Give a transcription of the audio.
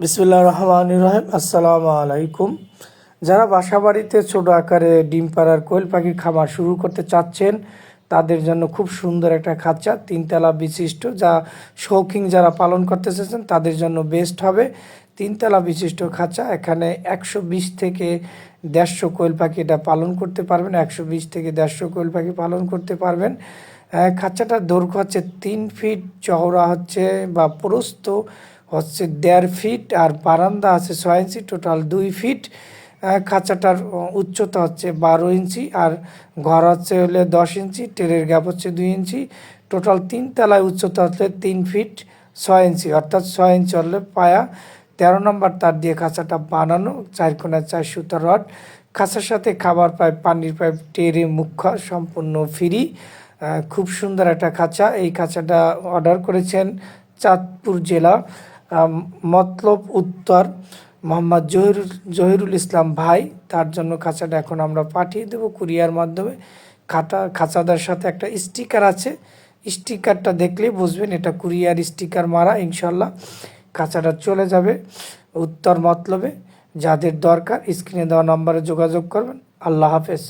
বিসমুল্লাহ রহমান রহিম। আসসালামু আলাইকুম। যারা বাসা বাড়িতে ছোট আকারে ডিম পাড়ার কোয়েল পাখির খামার শুরু করতে চাচ্ছেন, তাদের জন্য খুব সুন্দর একটা খাঁচা, তিনতলা বিশিষ্ট, যা শৌখিন যারা পালন করতে চাচ্ছেন, তাদের জন্য বেস্ট হবে। তিনতলা বিশিষ্ট খাঁচা, এখানে একশো বিশ থেকে দেড়শো কোয়েল পাখি এটা পালন করতে পারবেন, একশো বিশ থেকে দেড়শো কোয়েল পাখি পালন করতে পারবেন। খাঁচাটার দৈর্ঘ্য হচ্ছে তিন ফিট, চওড়া হচ্ছে বা প্রস্থ হচ্ছে দেড় ফিট আর বারান্দা আছে ছয় ইঞ্চি, টোটাল দুই ফিট। খাঁচাটার উচ্চতা হচ্ছে বারো ইঞ্চি আর ঘর হচ্ছে হলে দশ ইঞ্চি, টেরের গ্যাপ হচ্ছে দুই ইঞ্চি। টোটাল তিন তলায় উচ্চতা হচ্ছে তিন ফিট ছয় ইঞ্চি, অর্থাৎ ছয় ইঞ্চি হলে পায়া। তেরো নম্বর তার দিয়ে খাঁচাটা বানানো, চার কোনায় চার সুতা রড। খাঁচার সাথে খাবার পাইপ, পানির পাইপ, টেরে মুখা সম্পূর্ণ ফ্রি। খুব সুন্দর একটা খাঁচা। এই খাঁচাটা অর্ডার করেছেন চাঁদপুর জেলা। মতলব উত্তর মোহাম্মদ জহিরুল জহিরুল ইসলাম ভাই, তার জন্য খাঁচাটা এখন আমরা পাঠিয়ে দেবো কুরিয়ার মাধ্যমে। খাতা, খাঁচাদার সাথে একটা স্টিকার আছে। স্টিকারটা দেখলেই বুঝবেন, এটা কুরিয়ার স্টিকার মারা ইনশাল্লাহ খাঁচাটা চলে যাবে উত্তর মতলবে। যাদের দরকার, স্ক্রিনে দেওয়া নম্বরে যোগাযোগ করবেন। আল্লাহ হাফেজ।